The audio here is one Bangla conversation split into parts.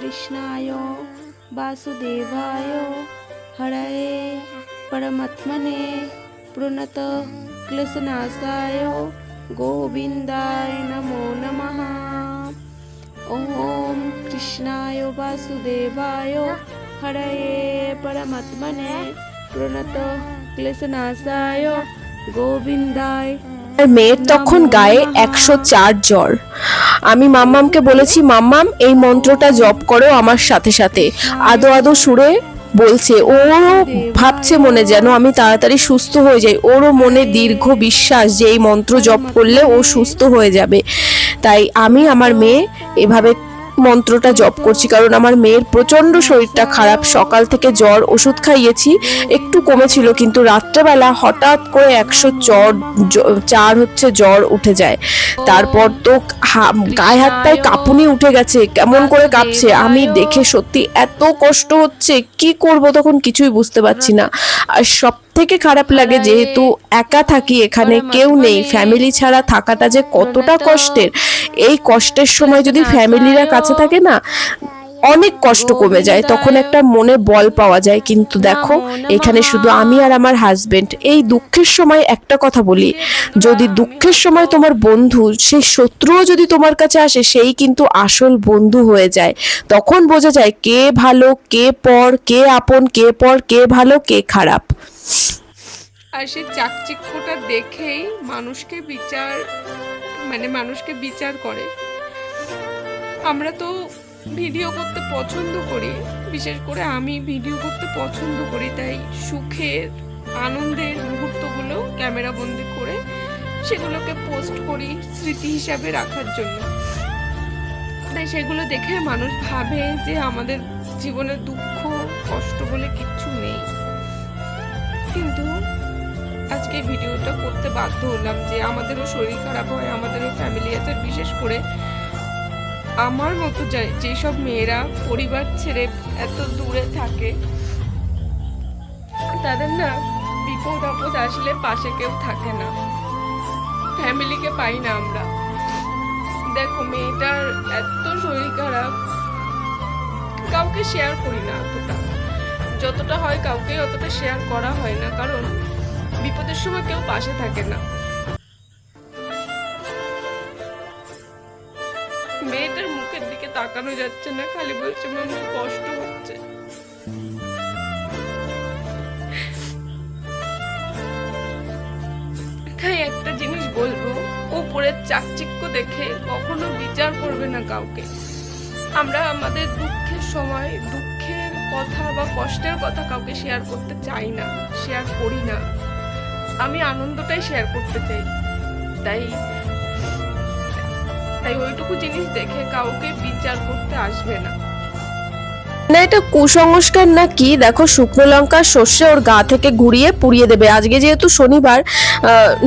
कृष्णाय, वासुदेवाय, हरये परमात्मने प्रणत क्लशनाशाय गोविंदाय नमो नमः। ओम कृष्णाय, वासुदेवाय, हरये परमात्मने प्रणत क्लशनाशाय गोविंदाय আর মেয়ের তখন গায়ে একশো চার জ্বর। আমি মাম্মামকে বলেছি, মাম্মাম, এই মন্ত্রটা জপ করো আমার সাথে সাথে। আদো আদো সুরে বলছে ও ভাবছে মনে যেন আমি তাড়াতাড়ি সুস্থ হয়ে যাই। ওরও মনে দীর্ঘ বিশ্বাস যে এই মন্ত্র জপ করলে ও সুস্থ হয়ে যাবে। তাই আমি, আমার মেয়ে, এভাবে মন্ত্রটা জপ করছি, কারণ আমার মেয়ের প্রচণ্ড শরীরটা খারাপ। সকাল থেকে জ্বর, ওষুধ খাইয়েছি, একটু কমেছিল, কিন্তু রাত্রেবেলা হঠাৎ করে একশো চর চার হচ্ছে জ্বর উঠে যায়। তারপর তো গায়ে হাত পায়ে কাঁপুনি উঠে গেছে কেমন করে কাঁপছে আমি দেখে সত্যি এত কষ্ট হচ্ছে কি করব তখন কিছুই বুঝতে পারছি না। আর সব থেকে খারাপ লাগে যেহেতু একা থাকি এখানে কেউ নেই ফ্যামিলি ছাড়া থাকাটা যে কতটা কষ্টের। এই কষ্টের সময় যদি ফ্যামিলিরা কাছে থাকে না অনেক কষ্ট কমে যায়। তখন একটা মনে বল পাওয়া যায়। কিন্তু দেখো, এখানে শুধু আমি আর আমার হাজবেন্ড এই দুঃখের সময় একটা কথা বলি। যদি দুঃখের সময় তোমার বন্ধু সেই শত্রুও যদি তোমার কাছে আসে, সেই কিন্তু আসল বন্ধু হয়ে যায়। তখন বোঝা যায় কে ভালো, কে পর, কে আপন, কে পর, কে ভালো, কে খারাপ। আর সেই চাকচিক্যটা দেখেই মানুষকে বিচার মানে মানুষকে বিচার করে। আমরা তো ভিডিও করতে পছন্দ করি, বিশেষ করে আমি ভিডিও করতে পছন্দ করি, তাই সুখের, আনন্দের মুহূর্তগুলো ক্যামেরা বন্দি করে সেগুলোকে পোস্ট করি স্মৃতি হিসাবে রাখার জন্য। তাই সেগুলো দেখে মানুষ ভাবে যে আমাদের জীবনে দুঃখ, কষ্ট বলে কিচ্ছু নেই। কিন্তু আজকে ভিডিওটা করতে বাধ্য হলাম যে আমাদেরও শরীর খারাপ হয়, আমাদেরও ফ্যামিলি আছে, বিশেষ করে আমার মতো যেসব মেয়েরা পরিবার ছেড়ে এত দূরে থাকে, তাদের না বিপদ আপদ আসলে পাশে কেউ থাকে না। ফ্যামিলিকে পাই না আমরা। দেখো, মেয়েটার এত শরীর খারাপ, কাউকে শেয়ার করি না অতটা। যতটা হয় কাউকে অতটা শেয়ার করা হয় না, কারণ বিপদের সময় কেউ পাশে থাকে না। মেয়েটার তাকানো যাচ্ছে না, খালি বলছে মানুষ কষ্ট হচ্ছে। তাই একটা জিনিস বলব উপরের চাকচিক্য দেখে কখনো বিচার করবে না কাউকে। আমরা আমাদের দুঃখের সময়, দুঃখের কথা বা কষ্টের কথা কাউকে শেয়ার করতে চাই না শেয়ার করি না। আমি আনন্দটাই শেয়ার করতে চাই। তাই তাই ওইটুকু জিনিস দেখে কাউকে বিচার করতে আসবে না। না, এটা কুসংস্কার না কি দেখো, শুকনো লঙ্কা, সর্ষে, ওর গা থেকে ঘুরিয়ে পুড়িয়ে দেবে। আজকে যেহেতু শনিবার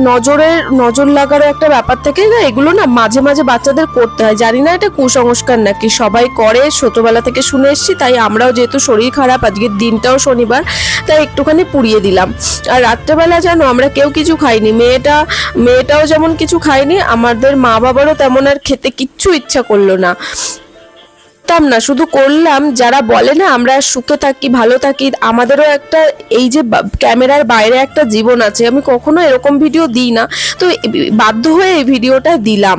নজরের নজর লাগারও একটা ব্যাপার থেকে না, এগুলো না মাঝে মাঝে বাচ্চাদের করতে হয়। জানি না এটা কুসংস্কার নাকি, সবাই করে, ছোটবেলা থেকে শুনে এসেছি, তাই আমরাও যেহেতু শরীর খারাপ, আজকের দিনটাও শনিবার, তাই একটুখানি পুড়িয়ে দিলাম। আর রাত্রেবেলা জানো, আমরা কেউ কিছু খাইনি, মেয়েটা, মেয়েটাও যেমন কিছু খায়নি, আমাদের মা বাবারও তেমন আর খেতে কিচ্ছু ইচ্ছা করল না। করতাম না, শুধু করলাম, যারা বলে না, আমরা সুখে থাকি, ভালো থাকি, আমাদেরও একটা এই যে ক্যামেরার বাইরে একটা জীবন আছে, আমি কখনো এরকম ভিডিও দিই না, তো বাধ্য হয়ে এই ভিডিওটা দিলাম।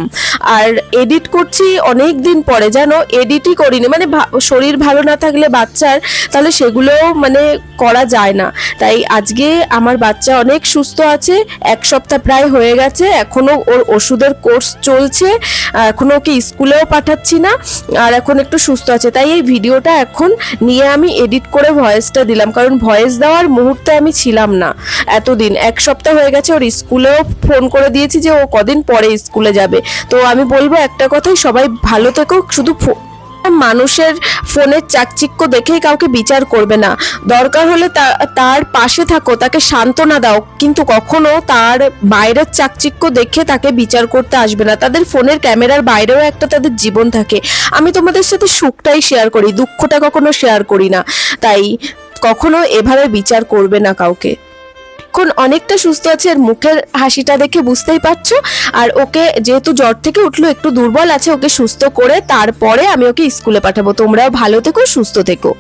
আর এডিট করছি অনেক দিন পরে, যেন এডিটই করিনি মানে শরীর ভালো না থাকলে বাচ্চার, তাহলে সেগুলোও মানে করা যায় না। তাই আজকে আমার বাচ্চা অনেক সুস্থ আছে, এক সপ্তাহ প্রায় হয়ে গেছে, এখনও ওর ওষুধের কোর্স চলছে, এখনও ওকে স্কুলেও পাঠাচ্ছি না, আর এখন একটু সুস্থ আছে। তাই এই ভিডিওটা এখন নিয়ে আমি এডিট করে ভয়েসটা দিলাম। কারণ ভয়েস দেওয়ার মুহূর্তে আমি ছিলাম না এতদিন। এক সপ্তাহ হয়ে গেছে, ওর স্কুলেও ফোন করে দিয়েছি যে ও কদিন পরে স্কুলে যাবে। তো আমি বলব একটা কথাই, সবাই ভালো থেকো, শুধু মানুষের ফোনের চাকচিক্য দেখেই কাউকে বিচার করবে না। দরকার হলে তার পাশে থাকো, তাকে সান্ত্বনা দাও। কিন্তু কখনো তার বাইরের চাকচিক্য দেখে তাকে বিচার করতে আসবে না। তাদের ফোনের ক্যামেরার বাইরেও একটা তাদের জীবন থাকে। আমি তোমাদের সাথে সুখটাই শেয়ার করি, দুঃখটা কখনো শেয়ার করি না। তাই কখনো এভাবে বিচার করবে না কাউকে। এখন অনেকটা সুস্থ আছে আর মুখের হাসিটা দেখে বুঝতেই পারছ। আর ওকে যেহেতু জ্বর থেকে উঠল, একটু দুর্বল আছে, ওকে সুস্থ করে তারপরে আমি ওকে স্কুলে পাঠাবো। তোমরাও ভালো থেকো, সুস্থ থেকো।